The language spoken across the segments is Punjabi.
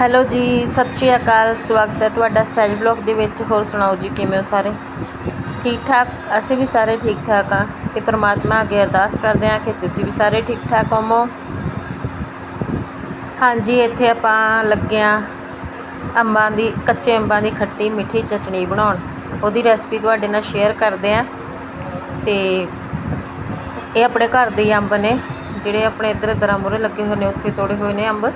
ਹੈਲੋ ਜੀ, ਸਤਿ ਸ਼੍ਰੀ ਅਕਾਲ, ਸਵਾਗਤ ਹੈ ਤੁਹਾਡਾ ਸਹਿਜ ਬਲੌਗ ਦੇ ਵਿੱਚ। ਹੋਰ ਸੁਣਾਓ ਜੀ, ਕਿਵੇਂ ਹੋ ਸਾਰੇ? ਠੀਕ ਠਾਕ? ਅਸੀਂ ਵੀ ਸਾਰੇ ਠੀਕ ਠਾਕ ਆ ਤੇ ਪ੍ਰਮਾਤਮਾ ਅੱਗੇ ਅਰਦਾਸ ਕਰਦੇ ਆ ਕਿ ਤੁਸੀਂ ਵੀ ਸਾਰੇ ਠੀਕ ਠਾਕ ਹੋਵੋ। ਹਾਂਜੀ, ਇੱਥੇ ਆਪਾਂ ਲੱਗੇ ਆ ਅੰਬਾਂ ਦੀ, ਕੱਚੇ ਅੰਬਾਂ ਦੀ ਖੱਟੀ ਮਿੱਠੀ ਚਟਣੀ ਬਣਾਉਣ। ਉਹਦੀ ਰੈਸਪੀ ਤੁਹਾਡੇ ਨਾਲ ਸ਼ੇਅਰ ਕਰਦੇ ਆ ਤੇ ਇਹ ਆਪਣੇ ਘਰ ਦੇ ਹੀ ਅੰਬ ਨੇ, ਜਿਹੜੇ ਆਪਣੇ ਇੱਧਰ ਦਰਾਂ ਮੂਰੇ ਲੱਗੇ ਹੋਏ ਨੇ, ਉੱਥੇ ਤੋੜੇ ਹੋਏ ਨੇ ਅੰਬ।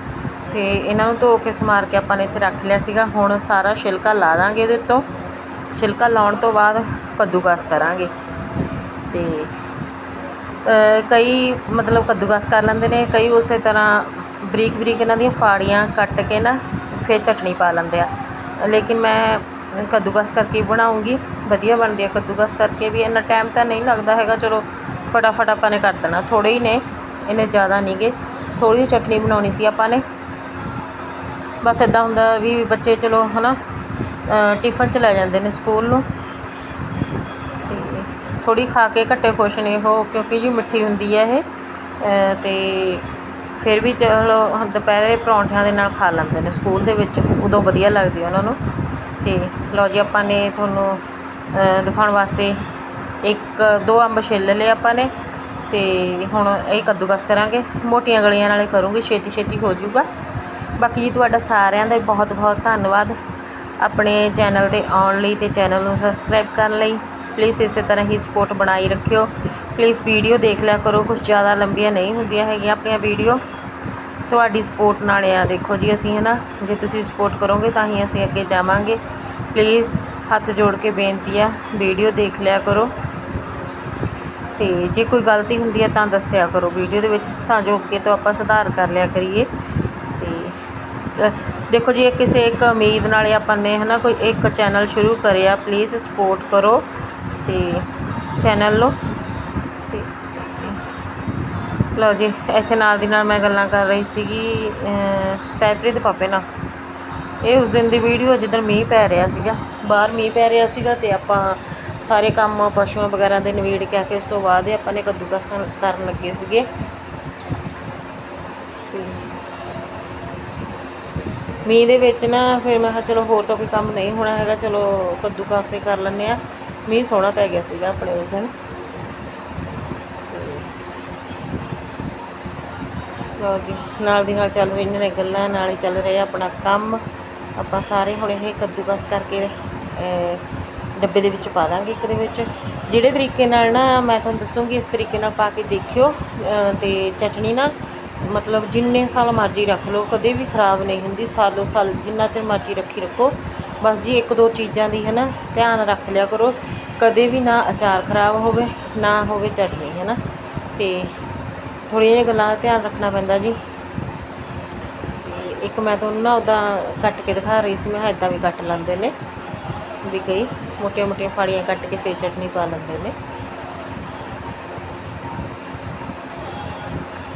ਤੇ ਇਹਨਾਂ ਨੂੰ ਧੋ ਕੇ ਸਮਾਰ ਕੇ ਆਪਾਂ ਨੇ ਇੱਥੇ ਰੱਖ ਲਿਆ ਸੀਗਾ। ਹੁਣ ਸਾਰਾ ਛਿਲਕਾ ਲਾ ਦਾਂਗੇ ਇਹਦੇ ਤੋਂ ਛਿਲਕਾ ਲਾਉਣ ਤੋਂ ਬਾਅਦ ਕੱਦੂਕਸ ਕਰਾਂਗੇ। ਤੇ ਕਈ ਮਤਲਬ ਕੱਦੂਕਸ ਕਰ ਲੈਂਦੇ ਨੇ, ਕਈ ਉਸੇ ਤਰ੍ਹਾਂ ਬਰੀਕ ਬਰੀਕ ਇਹਨਾਂ ਦੀਆਂ ਫਾੜੀਆਂ ਕੱਟ ਕੇ ਨਾ ਫਿਰ ਚਟਣੀ ਪਾ ਲੈਂਦੇ ਆ। ਲੇਕਿਨ ਮੈਂ ਕੱਦੂਕਸ ਕਰਕੇ ਹੀ ਬਣਾਉਂਗੀ। ਵਧੀਆ ਬਣਦੀ ਆ ਕੱਦੂਕਸ ਕਰਕੇ ਵੀ। ਇੰਨਾ ਟਾਈਮ ਤਾਂ ਨਹੀਂ ਲੱਗਦਾ ਹੈਗਾ। ਚਲੋ, ਫਟਾਫਟ ਆਪਾਂ ਨੇ ਕਰ ਦੇਣਾ। ਥੋੜੇ ਹੀ ਨੇ। ਇਹਨੇ ਜ਼ਿਆਦਾ ਨਹੀਂਗੇ ਥੋੜੀ ਜਿਹੀ ਚਟਣੀ ਬਣਾਉਣੀ ਸੀ ਆਪਾਂ ਨੇ। ਬਸ ਇਦਾਂ ਹੁੰਦਾ ਵੀ ਬੱਚੇ ਚਲੋ ਹਨਾ ਅ, ਟਿਫਨ 'ਚ ਲੈ ਜਾਂਦੇ ਨੇ ਸਕੂਲ ਨੂੰ। ਤੇ ਥੋੜੀ ਖਾ ਕੇ ਘੱਟੇ ਖੁਸ਼ ਨੇ ਉਹ ਕਿਉਂਕਿ ਜੀ ਮਿੱਠੀ ਹੁੰਦੀ ਹੈ ਇਹ ਅ, ਤੇ ਫਿਰ ਵੀ ਚਲੋ ਦੁਪਹਿਰੇ ਪਰੌਂਠਿਆਂ ਦੇ ਨਾਲ ਖਾ ਲੈਂਦੇ ਨੇ ਸਕੂਲ ਦੇ ਵਿੱਚ ਉਦੋਂ ਵਧੀਆ ਲੱਗਦੀ ਉਹਨਾਂ ਨੂੰ। ਤੇ ਲਓ ਜੀ ਆਪਾਂ ਨੇ ਤੁਹਾਨੂੰ ਦਿਖਾਉਣ ਵਾਸਤੇ ਇੱਕ ਦੋ ਅੰਬ ਛਿੱਲ ਲਏ ਆਪਾਂ ਨੇ। ਤੇ ਹੁਣ ਇਹ ਕੱਦੂਕਸ ਕਰਾਂਗੇ ਮੋਟੀਆਂ ਗਲੀਆਂ ਨਾਲੇ ਕਰੂੰਗੀ ਛੇਤੀ ਛੇਤੀ ਹੋ ਜਾਊਗਾ। ਬਾਕੀ ਜੀ ਤੁਹਾਡਾ ਸਾਰਿਆਂ ਦਾ ਬਹੁਤ ਬਹੁਤ ਧੰਨਵਾਦ। ਆਪਣੇ ਚੈਨਲ ਤੇ ਆਉਣ ਲਈ ਤੇ ਚੈਨਲ ਨੂੰ ਸਬਸਕ੍ਰਾਈਬ ਕਰਨ ਲਈ ਪਲੀਜ਼ ਇਸੇ ਤਰ੍ਹਾਂ ਹੀ ਸਪੋਰਟ ਬਣਾਈ ਰੱਖਿਓ। ਪਲੀਜ਼ ਵੀਡੀਓ ਦੇਖ ਲਿਆ ਕਰੋ ਕੁਝ ਜ਼ਿਆਦਾ ਲੰਬੀਆਂ ਨਹੀਂ ਹੁੰਦੀਆਂ ਹੈਗੀਆਂ ਆਪਣੀਆਂ ਵੀਡੀਓ ਤੁਹਾਡੀ ਸਪੋਰਟ ਨਾਲ ਆ, ਦੇਖੋ ਜੀ ਅਸੀਂ ਹੈ ਨਾ ਜੇ ਤੁਸੀਂ ਸਪੋਰਟ ਕਰੋਗੇ ਤਾਂ ਹੀ ਅਸੀਂ ਅੱਗੇ ਜਾਵਾਂਗੇ। ਪਲੀਜ਼ ਹੱਥ ਜੋੜ ਕੇ ਬੇਨਤੀ ਆ ਵੀਡੀਓ ਦੇਖ ਲਿਆ ਕਰੋ। ਤੇ ਜੇ ਕੋਈ ਗਲਤੀ ਹੁੰਦੀ ਹੈ ਤਾਂ ਦੱਸਿਆ ਕਰੋ ਵੀਡੀਓ ਦੇ ਵਿੱਚ, ਤਾਂ ਜੋ ਅੱਗੇ ਤੋਂ ਆਪਾਂ ਸੁਧਾਰ ਕਰ ਲਿਆ ਕਰੀਏ। ਦੇਖੋ ਜੀ ਇਹ ਕਿਸੇ ਇੱਕ ਉਮੀਦ ਨਾਲ ਆਪਾਂ ਨੇ ਹਨਾ ਕੋਈ ਇੱਕ ਚੈਨਲ ਸ਼ੁਰੂ ਕਰਿਆ ਪਲੀਜ਼ ਸਪੋਰਟ ਕਰੋ ਤੇ ਚੈਨਲ ਨੂੰ ਤੇ ਲਓ ਜੀ ਇੱਥੇ ਨਾਲ ਦੀ ਨਾਲ ਮੈਂ ਗੱਲਾਂ ਕਰ ਰਹੀ ਸੀਗੀ ਅ, ਸੈਪਰੀ ਦੇ ਪਾਪੇ ਨਾਲ। ਇਹ ਉਸ ਦਿਨ ਦੀ ਵੀਡੀਓ ਜਿੱਦਣ ਮੀਂਹ ਪੈ ਰਿਹਾ ਸੀਗਾ। ਬਾਹਰ ਮੀਂਹ ਪੈ ਰਿਹਾ ਸੀਗਾ ਤੇ ਆਪਾਂ ਸਾਰੇ ਕੰਮ ਪਸ਼ੂਆਂ ਵਗੈਰਾ ਦੇ ਨਵੀੜ ਕੇ ਆ ਕੇ ਉਸ ਤੋਂ ਬਾਅਦ ਹੀ ਆਪਾਂ ਨੇ ਕੱਦੂਕਸ ਕਰਨ ਲੱਗੇ ਸੀਗੇ। ਮੀਂਹ ਦੇ ਵਿੱਚ ਨਾ ਫਿਰ ਮੈਂ ਕਿਹਾ ਚਲੋ ਹੋਰ ਤਾਂ ਕੋਈ ਕੰਮ ਨਹੀਂ ਹੋਣਾ ਹੈਗਾ ਚਲੋ ਕੱਦੂ ਕੱਦੂਕਸੇ ਕਰ ਲੈਂਦੇ ਆ ਮੀਂਹ ਸੋਹਣਾ ਪੈ ਗਿਆ ਸੀਗਾ ਆਪਣੇ ਉਸ ਦਿਨ। ਲਓ ਜੀ ਨਾਲ ਦੀ ਨਾਲ ਚੱਲ ਰਹੀਆਂ ਨੇ ਗੱਲਾਂ ਨਾਲ ਹੀ ਚੱਲ ਰਿਹਾ ਆਪਣਾ ਕੰਮ। ਆਪਾਂ ਸਾਰੇ ਹੁਣ ਇਹ ਕੱਦੂਕਸ ਕਰਕੇ ਡੱਬੇ ਦੇ ਵਿੱਚ ਪਾ ਦਾਂਗੇ ਇੱਕ ਦੇ ਵਿੱਚ। ਜਿਹੜੇ ਤਰੀਕੇ ਨਾਲ ਨਾ ਮੈਂ ਤੁਹਾਨੂੰ ਦੱਸੂਗੀ ਇਸ ਤਰੀਕੇ ਨਾਲ ਪਾ ਕੇ ਦੇਖਿਓ ਅਹ, ਤੇ ਚਟਣੀ ਨਾ ਮਤਲਬ ਜਿੰਨੇ ਸਾਲ ਮਰਜ਼ੀ ਰੱਖ ਲਓ, ਕਦੇ ਵੀ ਖਰਾਬ ਨਹੀਂ ਹੁੰਦੀ, ਸਾਲੋ ਸਾਲ ਜਿੰਨਾ ਚਿਰ ਮਰਜ਼ੀ ਰੱਖੀ ਰੱਖੋ। ਬਸ ਜੀ ਇੱਕ ਦੋ ਚੀਜ਼ਾਂ ਦੀ ਹੈ ਨਾ ਧਿਆਨ ਰੱਖ ਲਿਆ ਕਰੋ, ਕਦੇ ਵੀ ਨਾ ਅਚਾਰ ਖਰਾਬ ਹੋਵੇ, ਨਾ ਹੋਵੇ ਚਟਨੀ ਹੈ ਨਾ ਤੇ ਥੋੜ੍ਹੀਆਂ ਜਿਹੀਆਂ ਗੱਲਾਂ ਦਾ ਧਿਆਨ ਰੱਖਣਾ ਪੈਂਦਾ ਜੀ। ਤੇ ਇੱਕ ਮੈਂ ਤੁਹਾਨੂੰ ਨਾ ਉੱਦਾਂ ਕੱਟ ਕੇ ਦਿਖਾ ਰਹੀ ਸੀ, ਮੈਂ ਕਿਹਾ ਇੱਦਾਂ ਵੀ ਕੱਟ ਲੈਂਦੇ ਨੇ, ਵੀ ਕਈ ਮੋਟੀਆਂ ਮੋਟੀਆਂ ਫਾੜੀਆਂ ਕੱਟ ਕੇ ਫੇਰ ਚਟਨੀ ਪਾ ਲੈਂਦੇ ਨੇ।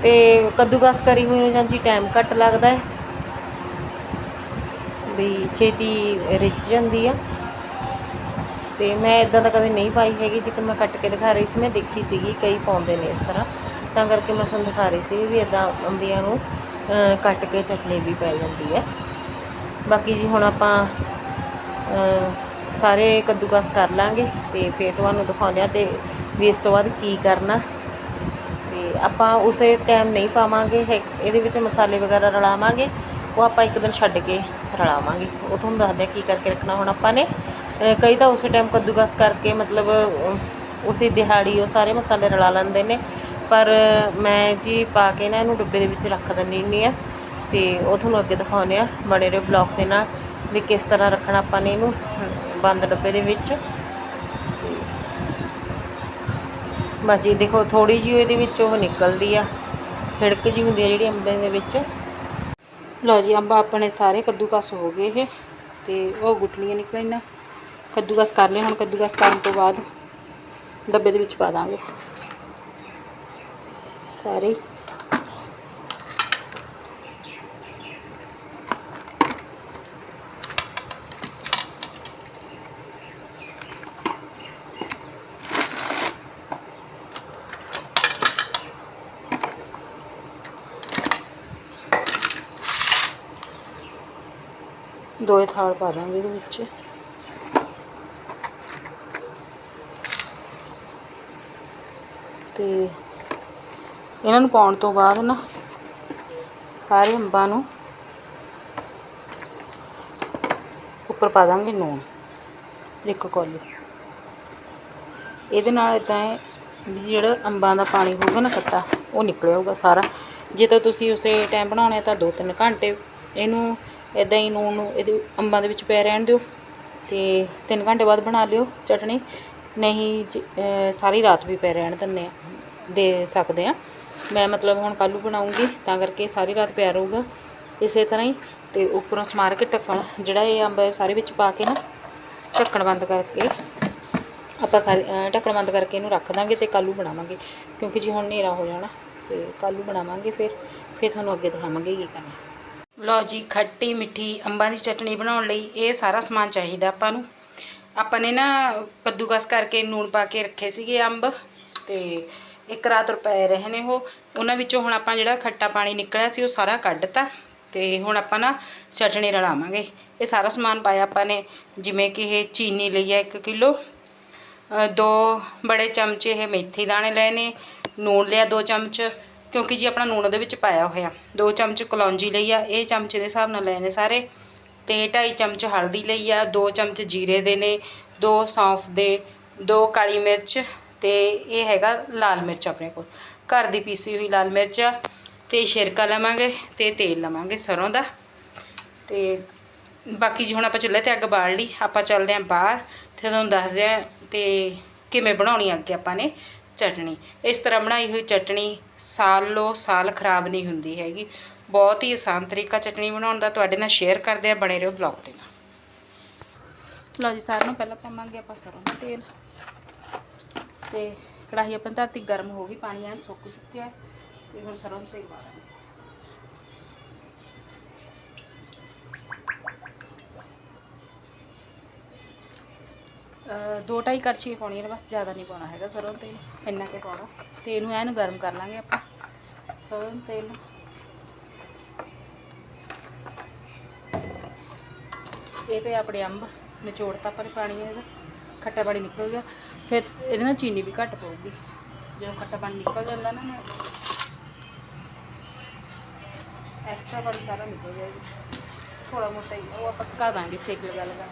ਤੇ ਕੱਦੂਕਸ ਕਰੀ ਹੋਈ ਨੂੰ ਜਾਂ ਜੀ ਟਾਈਮ ਘੱਟ ਲੱਗਦਾ ਹੈ। ਵੀ ਛੇਤੀ ਰਿੱਝ ਜਾਂਦੀ ਆ। ਤੇ ਮੈਂ ਇਦਾਂ ਤਾਂ ਕਦੇ ਨਹੀਂ ਪਾਈ ਹੈਗੀ ਜਿੱਕਣ ਮੈਂ ਕੱਟ ਕੇ ਦਿਖਾ ਰਹੀ ਸੀ, ਮੈਂ ਦੇਖੀ ਸੀਗੀ, ਕਈ ਪਾਉਂਦੇ ਨੇ ਇਸ ਤਰ੍ਹਾਂ। ਤਾਂ ਕਰਕੇ ਮੈਂ ਤੁਹਾਨੂੰ ਦਿਖਾ ਰਹੀ ਸੀ ਵੀ ਇਦਾਂ ਅੰਬੀਆਂ ਨੂੰ ਕੱਟ ਕੇ ਚਟਨੀ ਵੀ ਪੈ ਜਾਂਦੀ ਹੈ। ਬਾਕੀ ਜੀ ਹੁਣ ਆਪਾਂ ਸਾਰੇ ਕੱਦੂਕਸ ਕਰ ਲਾਂਗੇ ਤੇ ਫਿਰ ਤੁਹਾਨੂੰ ਦਿਖਾਉਂਦੇ ਆ ਤੇ ਵੀ ਇਸ ਤੋਂ ਬਾਅਦ ਕੀ ਕਰਨਾ। ਤੇ ਆਪਾਂ ਉਸੇ ਟਾਈਮ ਨਹੀਂ ਪਾਵਾਂਗੇ, ਹੈ- ਇਹਦੇ ਵਿੱਚ ਮਸਾਲੇ ਵਗੈਰਾ ਰਲਾਵਾਂਗੇ, ਉਹ ਆਪਾਂ ਇੱਕ ਦਿਨ ਛੱਡ ਕੇ ਰਲਾਵਾਂਗੇ। ਉਹ ਤੁਹਾਨੂੰ ਦੱਸਦੇ ਆ ਕੀ ਕਰਕੇ ਰੱਖਣਾ ਹੁਣ ਆਪਾਂ ਨੇ। ਕਈ ਤਾਂ ਉਸੇ ਟਾਈਮ ਕੱਦੂਕਸ ਕਰਕੇ ਮਤਲਬ ਉਸੇ ਦਿਹਾੜੀ ਉਹ ਸਾਰੇ ਮਸਾਲੇ ਰਲਾ ਲੈਂਦੇ ਨੇ। ਪਰ ਮੈਂ ਜੀ ਪਾ ਕੇ ਨਾ ਇਹਨੂੰ ਡੱਬੇ ਦੇ ਵਿੱਚ ਰੱਖ ਦਿੰਦੀ ਹੁੰਦੀ ਆ ਤੇ ਉਹ ਤੁਹਾਨੂੰ ਅੱਗੇ ਦਿਖਾਉਂਦੇ ਆ ਬਣੇ ਰਹੇ ਬਲੌਕ ਦੇ ਨਾਲ ਵੀ ਕਿਸ ਤਰ੍ਹਾਂ ਰੱਖਣਾ ਆਪਾਂ ਨੇ ਇਹਨੂੰ, ਬੰਦ ਡੱਬੇ ਦੇ ਵਿੱਚ। ਬਸ ਜੀ ਦੇਖੋ ਥੋੜੀ ਜਿਹੀ ਇਹਦੇ ਵਿੱਚ ਉਹ ਨਿਕਲਦੀ ਆ। ਖਿੜਕ ਜੀ ਹੁੰਦੀ ਆ ਜਿਹੜੀ ਅੰਬੇ ਦੇ ਵਿੱਚ। ਲਓ ਜੀ, ਅੰਬ ਆਪਣੇ ਸਾਰੇ ਕੱਦੂਕਸ ਹੋ ਗਏ ਇਹ ਤੇ ਉਹ ਗੁਟਲੀਆਂ ਨਿਕਲਣੀਆਂ ਕੱਦੂਕਸ ਕਰ ਲਿਆ ਹੁਣ ਕੱਦੂਕਸ ਕਰਨ ਤੋਂ ਬਾਅਦ ਡੱਬੇ ਦੇ ਵਿੱਚ ਪਾ ਦਾਂਗੇ। ਸਾਰੇ ਦੋਏ ਥਾਲ ਪਾ ਦਾਂਗੇ ਇਹਦੇ ਵਿੱਚ। ਤੇ ਇਹਨਾਂ ਨੂੰ ਪਾਉਣ ਤੋਂ ਬਾਅਦ ਨਾ ਸਾਰੇ ਅੰਬਾਂ ਨੂੰ ਉੱਪਰ ਪਾ ਦਾਂਗੇ ਨੂਣ, ਇੱਕ ਕੌਲੀ। ਇਹਦੇ ਨਾਲ ਇਦਾਂ ਹੈ ਵੀ ਜਿਹੜਾ ਅੰਬਾਂ ਦਾ ਪਾਣੀ ਹੋਊਗਾ ਨਾ ਖੱਟਾ, ਉਹ ਨਿਕਲ ਆਊਗਾ ਸਾਰਾ। ਜੇ ਤਾਂ ਤੁਸੀਂ ਉਸੇ ਟਾਈਮ ਬਣਾਉਣੇ ਤਾਂ 2-3 ਘੰਟੇ ਇਹਨੂੰ ਇਦਾਂ ਹੀ ਨੂਣ ਨੂੰ ਇਹਦੇ ਅੰਬਾਂ ਦੇ ਵਿੱਚ ਪੈ ਰਹਿਣ ਦਿਓ ਤੇ 3 ਘੰਟੇ ਬਾਅਦ ਬਣਾ ਲਿਓ ਚਟਣੀ ਨਹੀਂ ਜ- ਸਾਰੀ ਰਾਤ ਵੀ ਪੈ ਰਹਿਣ ਦਿੰਦੇ ਆ, ਦੇ ਸਕਦੇ ਆ। ਮੈਂ ਮਤਲਬ ਹੁਣ ਕੱਲ੍ਹ ਨੂੰ ਬਣਾਉਂਗੀ, ਤਾਂ ਕਰਕੇ ਸਾਰੀ ਰਾਤ ਪਿਆ ਰਹੂਗਾ। ਇਸੇ ਤਰ੍ਹਾਂ ਹੀ ਤੇ ਉੱਪਰੋਂ ਸਮਾਰ ਕੇ ਢੱਕਣ, ਜਿਹੜਾ ਇਹ ਅੰਬ ਹੈ ਸਾਰੇ ਵਿੱਚ ਪਾ ਕੇ ਨਾ ਢੱਕਣ ਬੰਦ ਕਰਕੇ ਆਪਾਂ ਸਾਰੇ ਢੱਕਣ ਬੰਦ ਕਰਕੇ ਇਹਨੂੰ ਰੱਖ ਦਾਂਗੇ ਤੇ ਕੱਲ੍ਹ ਨੂੰ ਬਣਾਵਾਂਗੇ। ਕਿਉਂਕਿ ਜੀ ਹੁਣ ਹਨੇਰਾ ਹੋ ਜਾਣਾ ਤੇ ਕੱਲ੍ਹ ਨੂੰ ਬਣਾਵਾਂਗੇ ਫਿਰ ਫਿਰ ਤੁਹਾਨੂੰ ਅੱਗੇ ਦਿਖਾਵਾਂਗੇ ਕੀ ਕਰਨਾ। ਲਓ ਜੀ, ਖੱਟੀ ਮਿੱਠੀ ਅੰਬਾਂ ਦੀ ਚਟਣੀ ਬਣਾਉਣ ਲਈ ਇਹ ਸਾਰਾ ਸਮਾਨ ਚਾਹੀਦਾ ਆਪਾਂ ਨੂੰ। ਆਪਾਂ ਨੇ ਨਾ ਕੱਦੂਕਸ ਕਰਕੇ ਨੂਣ ਪਾ ਕੇ ਰੱਖੇ ਸੀਗੇ ਅੰਬ ਤੇ ਇੱਕ ਰਾਤ ਰੁਪਏ ਰਹੇ ਨੇ ਉਹ। ਉਹਨਾਂ ਵਿੱਚੋਂ ਹੁਣ ਆਪਾਂ ਜਿਹੜਾ ਖੱਟਾ ਪਾਣੀ ਨਿਕਲਿਆ ਸੀ ਉਹ ਸਾਰਾ ਕੱਢਤਾ ਤੇ ਹੁਣ ਆਪਾਂ ਨਾ ਚਟਣੀ ਰਲਾਵਾਂਗੇ। ਇਹ ਸਾਰਾ ਸਮਾਨ ਪਾਇਆ ਆਪਾਂ ਨੇ, ਜਿਵੇਂ ਕਿ ਇਹ ਚੀਨੀ ਲਈ ਹੈ 1 ਕਿਲੋ। ਦੋ ਬੜੇ ਚਮਚੇ ਇਹ ਮੇਥੀ ਦਾਣੇ ਲਏ ਨੇ, ਨੂਣ ਲਿਆ ਦੋ ਚਮਚ। ਕਿਉਂਕਿ ਜੀ ਆਪਣਾ ਨੂਣ ਉਹਦੇ ਵਿੱਚ ਪਾਇਆ ਹੋਇਆ। ਦੋ ਚਮਚ ਕਲੌਂਜੀ ਲਈ ਆ, ਇਹ ਚਮਚੇ ਦੇ ਹਿਸਾਬ ਨਾਲ ਲਏ ਨੇ ਸਾਰੇ। ਤੇ 2.5 ਚਮਚ ਹਲਦੀ ਲਈ ਆ, ਦੋ ਚਮਚ ਜੀਰੇ ਦੇ ਨੇ, ਦੋ ਸੌਂਫ ਦੇ, ਦੋ ਕਾਲੀ ਮਿਰਚ ਤੇ ਇਹ ਹੈਗਾ ਲਾਲ ਮਿਰਚ ਆਪਣੇ ਕੋਲ। ਘਰ ਦੀ ਪੀਸੀ ਹੋਈ ਲਾਲ ਮਿਰਚ ਆ, ਤੇ ਸਿਰਕਾ ਲਵਾਂਗੇ ਤੇ ਤੇਲ ਲਵਾਂਗੇ ਸਰੋਂ ਦਾ। ਤੇ ਬਾਕੀ ਜੀ ਹੁਣ ਆਪਾਂ ਚੁੱਲ੍ਹੇ ਤੇ ਅੱਗ ਬਾਲ ਲਈ ਆਪਾਂ ਚੱਲਦੇ ਆਂ ਬਾਹਰ। ਤੇ ਤੁਹਾਨੂੰ ਦੱਸਦੇ ਆਂ ਤੇ ਕਿਵੇਂ ਬਣਾਉਣੀ ਅੱਗੇ ਆਪਾਂ ਨੇ। ਚਟਣੀ। ਇਸ ਤਰ੍ਹਾਂ ਬਣਾਈ ਹੋਈ ਚਟਣੀ ਸਾਲ ਲੋ ਸਾਲ ਖਰਾਬ ਨਹੀਂ ਹੁੰਦੀ ਹੈਗੀ। ਬਹੁਤ ਹੀ ਆਸਾਨ ਤਰੀਕਾ ਚਟਣੀ ਬਣਾਉਣ ਦਾ। ਤੁਹਾਡੇ ਨਾਲ ਸ਼ੇਅਰ ਕਰਦੇ ਆ ਬਣੇ ਰਹੋ ਬਲੌਗ ਦੇ ਨਾਲ। ਲਓ ਜੀ, ਸਾਰਿਆਂ ਨੂੰ ਪਹਿਲਾਂ ਪਾਵਾਂਗੇ ਆਪਾਂ ਸਰੋਂ ਦਾ ਤੇਲ। ਤੇ ਕੜਾਹੀ ਆਪਣੀ ਧਰਤੀ ਗਰਮ ਹੋ ਗਈ, ਪਾਣੀ ਐਨ ਸੁੱਕ ਚੁੱਕਿਆ ਹੈ। ਤੇ ਹੁਣ ਸਰੋਂ ਦਾ ਤੇਲ ਪਾ ਦਾਂਗੇ। ਦੋ ਢਾਈ ਕੜਛੀ ਪਾਉਣੀ ਹੈ ਬਸ ਜ਼ਿਆਦਾ ਨਹੀਂ ਪਾਉਣਾ ਹੈਗਾ ਸਰੋਂ ਤੇਲ, ਇੰਨਾ ਕੇ ਪਾਉਣਾ। ਤੇ ਇਹਨੂੰ ਐਨ ਗਰਮ ਕਰ ਲਾਂਗੇ ਆਪਾਂ। ਸਰੋਂ ਤੇਲ ਨੂੰ। ਇਹ ਤੇ ਆਪਣੇ ਅੰਬ ਨਿਚੋੜਤਾ ਪਰ ਪਾਣੀ ਇਹਦਾ। ਖੱਟਾ ਪਾਣੀ ਨਿਕਲ ਗਿਆ। ਫਿਰ ਇਹਦੇ ਨਾਲ ਚੀਨੀ ਵੀ ਘੱਟ ਪਊਗੀ। ਜਦੋਂ ਖੱਟਾ ਪਾਣੀ ਨਿਕਲ ਜਾਂਦਾ ਨਾ ਐਕਸਟਰਾ ਪਾਣੀ ਸਾਰਾ ਨਿਕਲ ਜਾਏਗਾ ਥੋੜਾ ਮੋਟਾ ਹੀ, ਉਹ ਆਪਾਂ ਸੁਕਾ ਦਾਂਗੇ ਸੇਕ ਲਗਾ ਲਗਾ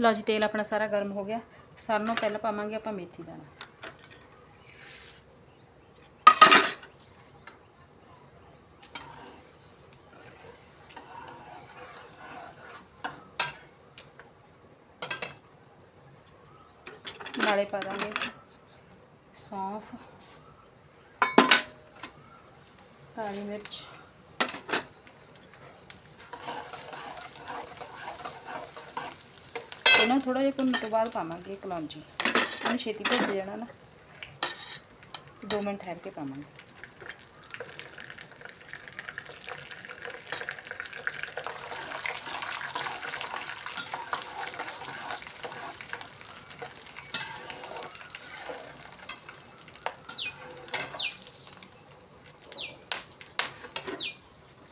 ਲਓ ਜੀ, ਤੇਲ ਆਪਣਾ ਸਾਰਾ ਗਰਮ ਹੋ ਗਿਆ। ਸਾਰਿਆਂ ਨੂੰ ਪਹਿਲਾਂ ਪਾਵਾਂਗੇ ਆਪਾਂ ਮੇਥੀ ਦਾਣਾ ਨਾਲੇ ਪਾ ਦਾਂਗੇ ਸੌਂਫ, ਕਾਲੀ ਮਿਰਚ। ਇਹਨਾਂ ਥੋੜਾ ਜਿਹਾ ਭੁੰਨਣ ਤੋਂ ਬਾਅਦ ਪਾਵਾਂਗੇ ਕਲੌਂਜੀ ਇਹਨੂੰ ਛੇਤੀ ਭੁੱਜ ਜਾਣਾ ਨਾ। 2 ਮਿੰਟ ਠਹਿਰ ਕੇ ਪਾਵਾਂਗੇ।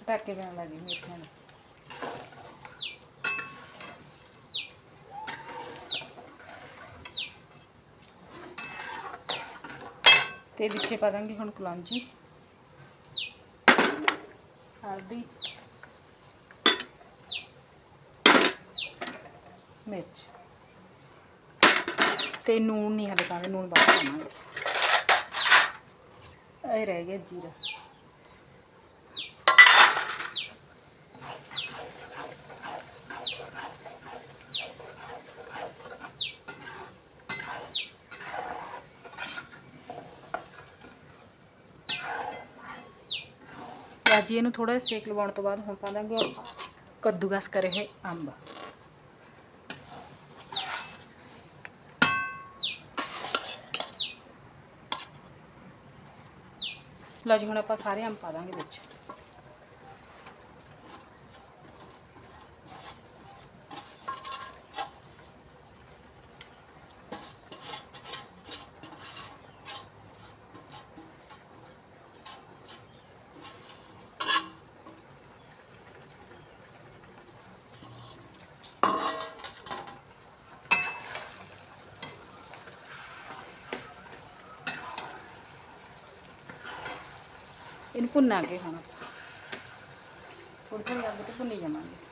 ਪਟਾਕੇ ਪੈਣ ਲੱਗੇ ਮੇਥਿਆਂ ਨੂੰ ਤੇ ਵਿੱਚੇ ਪਾ ਦਾਂਗੇ ਹੁਣ ਕਲੌਂਜੀ। ਹਲਦੀ। ਮਿਰਚ। ਤੇ ਨੂਣ ਨਹੀਂ ਹਲੇ ਪਾਣਾ ਨੂਣ ਬਾਅਦ ਪਾਵਾਂਗੇ। ਇਹ ਰਹਿ ਗਿਆ ਜੀਰਾ। ਭਾਜੀ ਇਹਨੂੰ ਥੋੜਾ ਜਿਹਾ ਸੇਕ ਲਵਾਉਣ ਤੋਂ ਬਾਅਦ ਹੁਣ ਪਾ ਦਾਂਗੇ ਆਪਾਂ ਕੱਦੂਕਸ ਕਰੇ ਹੋਏ ਅੰਬ। ਲਓ ਜੀ, ਹੁਣ ਆਪਾਂ ਸਾਰੇ ਅੰਬ ਪਾ ਦਾਂਗੇ ਵਿੱਚ। ਇਹਨੂੰ ਭੁੰਨਾਂਗੇ ਹੁਣ। ਆਪਾਂ ਥੋੜੀ ਥੋੜੀ ਅੱਗ ਤੇ ਭੁੰਨੀ ਜਾਵਾਂਗੇ।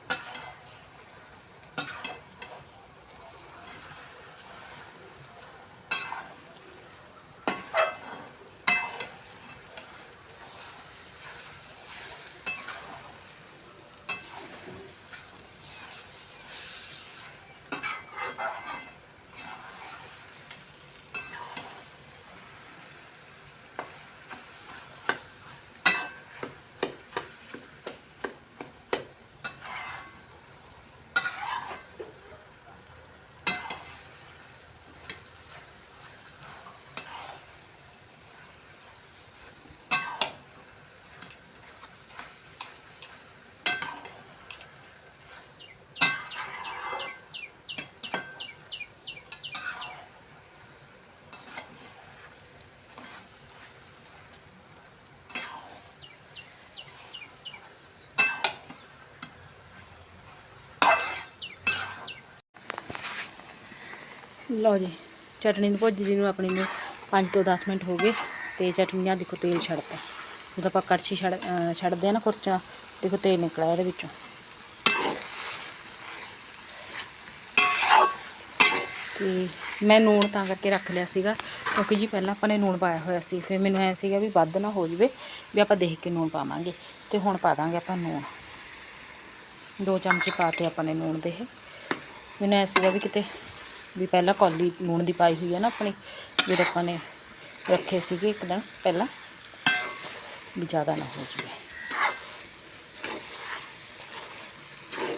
ਲਓ ਜੀ ਚਟਨੀ ਨੂੰ ਭੁੱਜ ਜੀ ਨੂੰ ਆਪਣੀ ਨੂੰ 5 ਤੋਂ 10 ਮਿੰਟ ਹੋ ਗਏ ਤੇ ਚਟਨੀ ਆ ਦੇਖੋ ਤੇਲ ਛੱਡਤਾ। ਜਦੋਂ ਆਪਾਂ ਕੜਛੀ ਛੱਡ ਛੱਡਦੇ ਆ ਨਾ ਕੁਰਚਾ ਦੇਖੋ ਤੇਲ ਨਿਕਲਿਆ ਇਹਦੇ ਵਿੱਚੋਂ। ਤੇ ਮੈਂ ਨੂਣ ਤਾਂ ਕਰਕੇ ਰੱਖ ਲਿਆ ਸੀਗਾ, ਕਿਉਂਕਿ ਜੀ ਪਹਿਲਾਂ ਆਪਾਂ ਨੇ ਨੂਣ ਪਾਇਆ ਹੋਇਆ ਸੀ, ਫਿਰ ਮੈਨੂੰ ਐ ਸੀਗਾ ਵੀ ਵੱਧ ਨਾ ਹੋ ਜਵੇ ਵੀ ਆਪਾਂ ਦੇਖ ਕੇ ਨੂਣ ਪਾਵਾਂਗੇ ਤੇ ਹੁਣ ਪਾ ਦਾਂਗੇ ਆਪਾਂ ਨੂਣ। ਦੋ ਚਮਚੇ ਪਾਤੇ ਆਪਾਂ ਨੇ ਨੂਣ ਦੇ। ਮੈਨੂੰ ਐ ਸੀਗਾ ਵੀ ਕਿਤੇ ਵੀ ਪਹਿਲਾਂ ਕੌਲੀ ਲੂਣ ਦੀ ਪਾਈ ਹੋਈ ਹੈ ਨਾ ਆਪਣੀ ਜਦੋਂ ਆਪਾਂ ਨੇ ਰੱਖੇ ਸੀਗੇ ਇੱਕ ਦਿਨ ਪਹਿਲਾਂ, ਵੀ ਜ਼ਿਆਦਾ ਨਾ ਹੋ ਜਾਵੇ।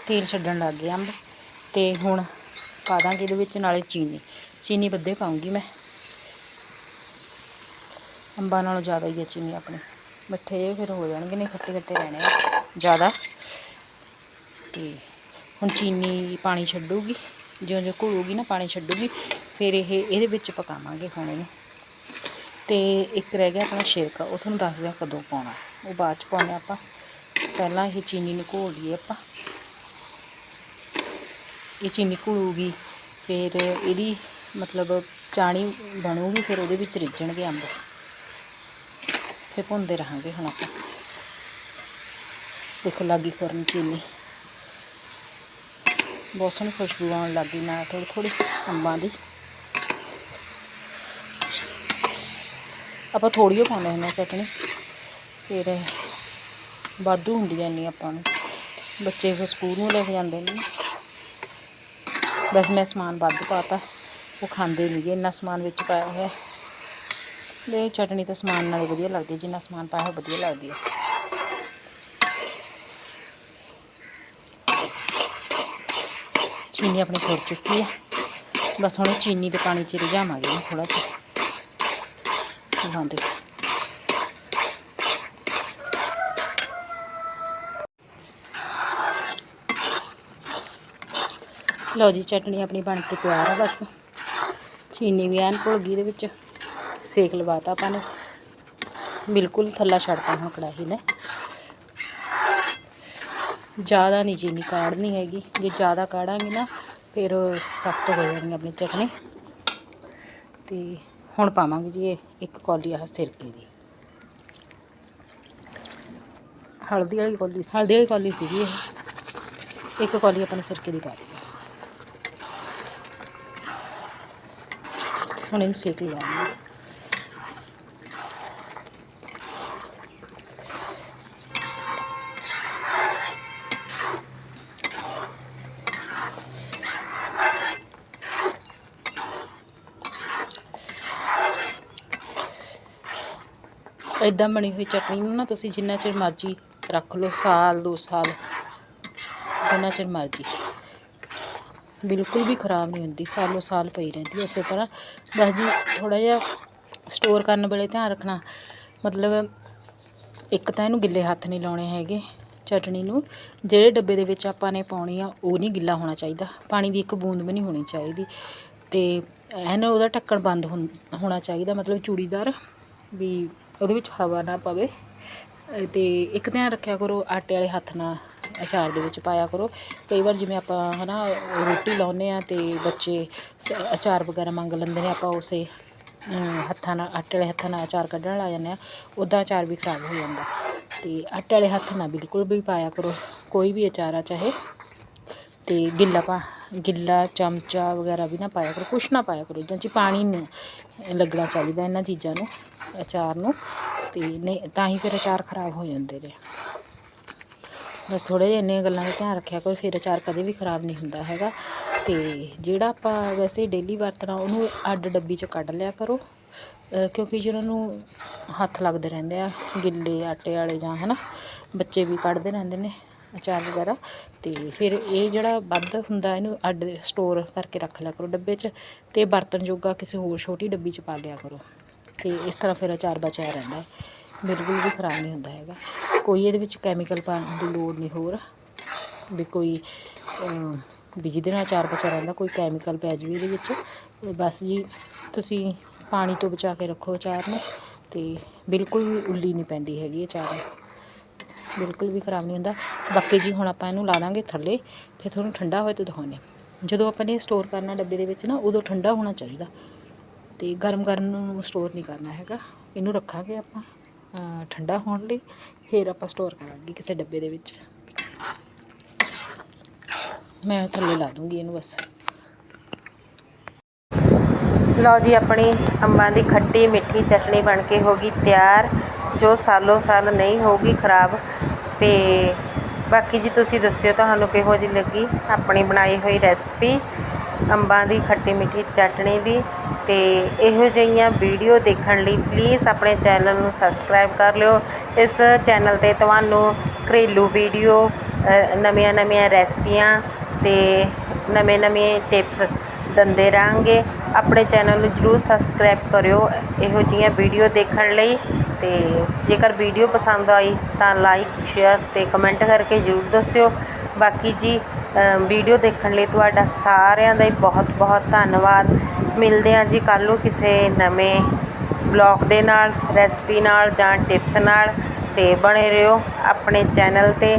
ਤੇਲ ਛੱਡਣ ਲੱਗ ਗਿਆ ਅੰਬ, ਤੇ ਹੁਣ ਪਾ ਦਾਂਗੇ ਇਹਦੇ ਵਿੱਚ ਨਾਲੇ ਚੀਨੀ। ਚੀਨੀ ਵੱਧੇ ਪਾਉਂਗੀ ਮੈਂ। ਅੰਬਾਂ ਨਾਲੋਂ ਜ਼ਿਆਦਾ ਹੀ ਹੈ ਚੀਨੀ ਆਪਣੀ। ਮਿੱਠੇ ਜਿਹੇ ਫਿਰ ਹੋ ਜਾਣਗੇ, ਨਹੀਂ ਖੱਟੇ ਖੱਟੇ ਰਹਿਣੇ ਆ ਜ਼ਿਆਦਾ। ਤੇ ਹੁਣ ਚੀਨੀ ਪਾਣੀ ਛੱਡੂਗੀ। ਜਿਉਂ ਜਿਉਂ ਘੁਲੂਗੀ ਨਾ, ਪਾਣੀ ਛੱਡੂਗੀ, ਫਿਰ ਇਹ, ਇਹਦੇ ਵਿੱਚ ਪਕਾਵਾਂਗੇ ਹੁਣ ਇਹਨੂੰ। ਤੇ ਇੱਕ ਰਹਿ ਗਿਆ ਆਪਣਾ ਛਿਲਕਾ, ਉਹ ਤੁਹਾਨੂੰ ਦੱਸ ਦਿਆਂ ਕਦੋਂ ਪਾਉਣਾ। ਉਹ ਬਾਅਦ ਚ ਪਾਉਣਾ ਆਪਾਂ। ਪਹਿਲਾਂ ਇਹ ਚੀਨੀ ਨੂੰ ਘੋਲ ਲਈਏ ਆਪਾਂ। ਇਹ ਚੀਨੀ ਘੁਲੂਗੀ, ਫਿਰ ਇਹਦੀ ਮਤਲਬ ਚਾਣੀ ਬਣੂਗੀ, ਫਿਰ ਉਹਦੇ ਵਿੱਚ ਰਿੱਝਣਗੇ ਅੰਬ। ਫਿਰ ਭੁੰਨਦੇ ਰਹਾਂਗੇ ਹੁਣ ਆਪਾਂ। ਦੇਖੋ, ਲੱਗੀ ਖੁਰਨ ਚੀਨੀ। ਬਹੁਤ ਸੋਹਣੀ ਖੁਸ਼ਬੂ ਆਉਣ ਲੱਗੀ ਨਾਲ ਥੋੜੀ ਥੋੜੀ ਅੰਬਾਂ ਦੀ। ਆਪਾਂ ਥੋੜੀ ਹੀ ਪਾਉਂਦੇ ਹੁੰਦੇ ਹਾਂ ਚਟਣੀ ਫਿਰ ਵਾਧੂ ਹੁੰਦੀ ਜਾਂਦੀ ਆਪਾਂ ਨੂੰ। ਬੱਚੇ ਫਿਰ ਸਕੂਲ ਨੂੰ ਲੈ ਕੇ ਜਾਂਦੇ ਨੇ। ਬਸ ਮੈਂ ਸਮਾਨ ਵੱਧ ਪਾਤਾ ਉਹ ਖਾਂਦੇ ਨਹੀਂ ਗੇ ਇੰਨਾ ਸਮਾਨ ਵਿੱਚ ਪਾਇਆ ਹੋਇਆ। ਤੇ ਚਟਣੀ ਤਾਂ ਸਮਾਨ ਨਾਲ ਵਧੀਆ ਲੱਗਦੀ ਹੈ, ਜਿੰਨਾ ਸਮਾਨ ਪਾਇਆ ਹੋਇਆ ਵਧੀਆ ਲੱਗਦੀ ਹੈ ਚੀਨੀ ਆਪਣੀ ਸੁੱਕ ਚੁੱਕੀ ਹੈ ਬਸ ਹੁਣ ਚੀਨੀ ਦੇ ਪਾਣੀ 'ਚ ਰਿਝਾਵਾਂਗੇ ਥੋੜਾ ਜਿਹਾ। ਲਾਉਂਦੇ ਲਓ ਜੀ ਚਟਣੀ ਆਪਣੀ ਬਣ ਕੇ ਤਿਆਰ ਆ ਬਸ। ਚੀਨੀ ਵੀ ਐਨ ਭੁੱਲ ਗਈ ਇਹਦੇ ਵਿੱਚ। ਸੇਕ ਲਵਾਤਾ ਆਪਾਂ ਨੇ। ਬਿਲਕੁਲ ਥੱਲਾ ਛੱਡਤਾ ਹਾਂ ਕੜਾਹੀ ਨੇ। ਜ਼ਿਆਦਾ ਨਹੀਂ ਚੀਨੀ ਕਾੜਨੀ ਹੈਗੀ। ਜੇ ਜ਼ਿਆਦਾ ਕਾੜਾਂਗੇ ਨਾ, ਫਿਰ ਸਖਤ ਹੋ ਜਾਣਗੇ ਆਪਣੀ ਚਟਨੀ। ਤੇ ਹੁਣ ਪਾਵਾਂਗੇ ਜੀ ਇਹ ਇੱਕ ਕੌਲੀ ਆਹ ਸਿਰਕੇ ਦੀ। ਹਲਦੀ ਵਾਲੀ ਕੌਲੀ, ਹਲਦੀ ਵਾਲੀ ਕੌਲੀ ਸੀਗੀ ਇਹ। ਇੱਕ ਕੌਲੀ ਆਪਾਂ ਨੇ ਸਿਰਕੇ ਦੀ ਪਾ ਦਿੱਤੀ। ਹੁਣ ਇਹਨੂੰ ਸੇਕ ਲਵਾਂਗੇ ਇਦਾਂ ਬਣੀ ਹੋਈ ਚਟਨੀ ਨੂੰ ਨਾ ਤੁਸੀਂ ਜਿੰਨਾ ਚਿਰ ਮਰਜ਼ੀ ਰੱਖ ਲਓ, ਸਾਲ, ਦੋ ਸਾਲ, ਜਿੰਨਾ ਚਿਰ ਮਰਜ਼ੀ। ਬਿਲਕੁਲ ਵੀ ਖਰਾਬ ਨਹੀਂ ਹੁੰਦੀ, ਸਾਲੋ ਸਾਲ ਪਈ ਰਹਿੰਦੀ ਉਸੇ ਤਰ੍ਹਾਂ। ਬਸ ਜੀ ਥੋੜਾ ਜਿਹਾ ਸਟੋਰ ਕਰਨ ਵੇਲੇ ਧਿਆਨ ਰੱਖਣਾ। ਮਤਲਬ ਇੱਕ ਤਾਂ ਇਹਨੂੰ ਗਿੱਲੇ ਹੱਥ ਨਹੀਂ ਲਾਉਣੇ ਹੈਗੇ ਚਟਨੀ ਨੂੰ। ਜਿਹੜੇ ਡੱਬੇ ਦੇ ਵਿੱਚ ਆਪਾਂ ਨੇ ਪਾਉਣੀ ਆ, ਉਹ ਨਹੀਂ ਗਿੱਲਾ ਹੋਣਾ ਚਾਹੀਦਾ। ਪਾਣੀ ਦੀ ਇੱਕ ਬੂੰਦ ਵੀ ਨਹੀਂ ਹੋਣੀ ਚਾਹੀਦੀ। ਤੇ ਐਨ ਉਹਦਾ ਢੱਕਣ ਬੰਦ ਹੋਣ- ਹੋਣਾ ਚਾਹੀਦਾ, ਮਤਲਬ ਚੂੜੀਦਾਰ ਵੀ ਉਹਦੇ ਵਿੱਚ ਹਵਾ ਨਾ ਪਵੇ। ਅ, ਤੇ ਇੱਕ ਧਿਆਨ ਰੱਖਿਆ ਕਰੋ ਆਟੇ ਵਾਲੇ ਹੱਥ ਨਾਲ ਅਚਾਰ ਦੇ ਵਿੱਚ ਪਾਇਆ ਕਰੋ। ਕਈ ਵਾਰ ਜਿਵੇਂ ਆਪਾਂ ਹਨਾ ਰੋਟੀ ਲਾਉਂਦੇ ਆ ਤੇ ਬੱਚੇ ਸ- ਅਚਾਰ ਵਗੈਰਾ ਮੰਗ ਲੈਂਦੇ ਨੇ ਆਪਾਂ ਉਸੇ ਹੱਥਾਂ ਨਾਲ ਆਟੇ ਵਾਲੇ ਹੱਥਾਂ ਨਾਲ ਅਚਾਰ ਕੱਢਣ ਲਾ ਜਾਂਦੇ ਆ ਉੱਦਾਂ ਅਚਾਰ ਵੀ ਖਰਾਬ ਹੋ ਜਾਂਦਾ। ਤੇ ਆਟੇ ਵਾਲੇ ਹੱਥ ਨਾਲ ਬਿਲਕੁਲ ਵੀ ਪਾਇਆ ਕਰੋ ਕੋਈ ਵੀ ਅਚਾਰ ਆ ਚਾਹੇ। ਤੇ ਗਿੱਲਾ ਪਾ ਗਿੱਲਾ ਚਮਚਾ ਵਗੈਰਾ ਵੀ ਨਾ ਪਾਇਆ ਕਰੋ ਕੁਛ ਨਾ ਪਾਇਆ ਕਰੋ ਜਾਂ ਚ ਪਾਣੀ ਨਹੀਂ ਲੱਗਣਾ ਚਾਹੀਦਾ ਇਹਨਾਂ ਚੀਜ਼ਾਂ ਨੂੰ ਅਚਾਰ ਨੂੰ ਤੇ ਨਹੀਂ ਤਾਂ ਹੀ ਫਿਰ ਅਚਾਰ ਖਰਾਬ ਹੋ ਜਾਂਦੇ ਨੇ। ਬਸ ਥੋੜ੍ਹੇ ਜਿਹੇ ਇੰਨੀਆਂ ਗੱਲਾਂ ਦਾ ਧਿਆਨ ਰੱਖਿਆ ਕਰੋ ਫਿਰ ਅਚਾਰ ਕਦੇ ਵੀ ਖਰਾਬ ਨਹੀਂ ਹੁੰਦਾ ਹੈਗਾ। ਤੇ ਜਿਹੜਾ ਆਪਾਂ ਵੈਸੇ ਡੇਲੀ ਵਰਤਣਾ ਉਹਨੂੰ ਅੱਡ ਡੱਬੀ 'ਚ ਕੱਢ ਲਿਆ ਕਰੋ ਅ, ਕਿਉਂਕਿ ਜਿਹਨਾਂ ਨੂੰ ਹੱਥ ਲੱਗਦੇ ਰਹਿੰਦੇ ਆ ਗਿੱਲੇ ਆਟੇ ਵਾਲੇ ਜਾਂ ਹਨਾ ਬੱਚੇ ਵੀ ਕੱਢਦੇ ਰਹਿੰਦੇ ਨੇ। ਅਚਾਰ ਵਗੈਰਾ। ਤੇ ਫਿਰ ਇਹ ਜਿਹੜਾ ਵੱਧ ਹੁੰਦਾ ਇਹਨੂੰ ਅੱਡ ਸਟੋਰ ਕਰਕੇ ਰੱਖ ਲਿਆ ਕਰੋ ਡੱਬੇ 'ਚ ਤੇ ਬਰਤਨ ਜੋਗਾ ਕਿਸੇ ਹੋਰ ਛੋਟੀ ਡੱਬੀ 'ਚ ਪਾ ਲਿਆ ਕਰੋ। ਤੇ ਇਸ ਤਰ੍ਹਾਂ ਫਿਰ ਅਚਾਰ ਬਚਿਆ ਰਹਿੰਦਾ ਹੈ। ਬਿਲਕੁਲ ਵੀ ਖਰਾਬ ਨਹੀਂ ਹੁੰਦਾ ਹੈਗਾ। ਕੋਈ ਇਹਦੇ ਵਿੱਚ ਕੈਮੀਕਲ ਪਾਉਣ ਦੀ ਲੋੜ ਨਹੀਂ ਹੋਰ। ਵੀ ਕੋਈ ਅਮ, ਵੀ ਜਿਹਦੇ ਨਾਲ ਅਚਾਰ ਬਚਿਆ ਰਹਿੰਦਾ ਕੋਈ ਕੈਮੀਕਲ ਪੈ ਜਾਵੇ ਇਹਦੇ ਵਿੱਚ। ਬਸ ਜੀ ਤੁਸੀਂ ਪਾਣੀ ਤੋਂ ਬਚਾ ਕੇ ਰੱਖੋ ਅਚਾਰ ਨੂੰ। ਤੇ ਬਿਲਕੁਲ ਵੀ ਉੱਲੀ ਨਹੀਂ ਪੈਂਦੀ ਹੈਗੀ ਅਚਾਰ। ਨੂੰ ਬਿਲਕੁਲ ਵੀ ਖਰਾਬ ਨਹੀਂ ਹੁੰਦਾ। ਬਾਕੀ ਜੀ ਹੁਣ ਆਪਾਂ ਇਹਨੂੰ ਲਾ ਦਾਂਗੇ ਥੱਲੇ, ਫਿਰ ਤੁਹਾਨੂੰ ਠੰਡਾ ਹੋਏ ਤਾਂ ਦਿਖਾਉਂਦੇ ਜਦੋਂ ਆਪਾਂ ਨੇ ਸਟੋਰ ਕਰਨਾ ਡੱਬੇ ਦੇ ਵਿੱਚ ਨਾ, ਉਦੋਂ ਠੰਡਾ ਹੋਣਾ ਚਾਹੀਦਾ। ਤੇ ਗਰਮ ਗਰਮ ਨੂੰ ਸਟੋਰ ਨਹੀਂ ਕਰਨਾ ਹੈਗਾ। ਇਹਨੂੰ ਰੱਖਾਂਗੇ ਆਪਾਂ ਠੰਡਾ ਹੋਣ ਲਈ, ਫਿਰ ਆਪਾਂ ਸਟੋਰ ਕਰਾਂਗੇ ਕਿਸੇ ਡੱਬੇ ਦੇ ਵਿੱਚ। ਮੈਂ ਥੱਲੇ ਲਾ ਦੂੰਗੀ ਇਹਨੂੰ ਬਸ। ਲਓ ਜੀ, ਆਪਣੀ ਅੰਬਾਂ ਦੀ ਖੱਟੀ ਮਿੱਠੀ ਚਟਣੀ ਬਣ ਕੇ ਹੋ ਗਈ ਤਿਆਰ, ਜੋ ਸਾਲੋ ਸਾਲ ਨਹੀਂ ਹੋਊਗੀ ਖਰਾਬ। ਤੇ ਬਾਕੀ ਜੀ, ਤੁਸੀਂ ਦੱਸਿਓ ਤੁਹਾਨੂੰ ਕਿਹੋ ਜਿਹੀ ਲੱਗੀ? ਆਪਣੀ ਬਣਾਈ ਹੋਈ ਰੈਸਪੀ, ਅੰਬਾਂ ਦੀ ਖੱਟੀ ਮਿੱਠੀ ਚਟਣੀ ਦੀ। ਤੇ ਇਹੋ ਜਿਹੀਆਂ ਵੀਡੀਓ ਦੇਖਣ ਲਈ ਪਲੀਜ਼ ਆਪਣੇ ਚੈਨਲ ਨੂੰ ਸਬਸਕ੍ਰਾਈਬ ਕਰ ਲਿਓ। ਇਸ ਚੈਨਲ ਤੇ ਤੁਹਾਨੂੰ ਘਰੇਲੂ ਵੀਡੀਓ ਨਵੀਆਂ ਨਵੀਆਂ ਰੈਸਪੀਆਂ ਤੇ ਨਵੇਂ ਨਵੇਂ ਟਿਪਸ ਦਿੰਦੇ ਰਹਾਂਗੇ ਆਪਣੇ ਚੈਨਲ ਨੂੰ ਜਰੂਰ ਸਬਸਕ੍ਰਾਈਬ ਕਰਿਓ, ਇਹੋ ਜਿਹੀਆਂ ਵੀਡੀਓ ਦੇਖਣ ਲਈ ਤੇ ਜੇਕਰ ਵੀਡੀਓ ਪਸੰਦ ਆਈ ਤਾਂ ਲਾਈਕ ਸ਼ੇਅਰ ਤੇ ਕਮੈਂਟ ਕਰਕੇ ਜਰੂਰ ਦੱਸਿਓ। ਬਾਕੀ ਜੀ ਵੀਡੀਓ ਦੇਖਣ ਲਈ ਤੁਹਾਡਾ ਸਾਰਿਆਂ ਦਾ ਹੀ ਬਹੁਤ ਬਹੁਤ ਧੰਨਵਾਦ। ਮਿਲਦੇ ਹਾਂ ਜੀ ਕੱਲ੍ਹ ਨੂੰ ਕਿਸੇ ਨਵੇਂ ਬਲੌਗ ਦੇ ਨਾਲ ਰੈਸਪੀ ਨਾਲ ਜਾਂ ਟਿਪਸ ਨਾਲ। ਤੇ ਬਣੇ ਰਹੋ ਆਪਣੇ ਚੈਨਲ ਤੇ।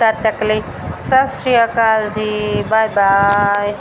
ਤਦ ਤੱਕ ਲਈ ਸਤਿ ਸ਼੍ਰੀ ਅਕਾਲ ਜੀ ਬਾਏ ਬਾਏ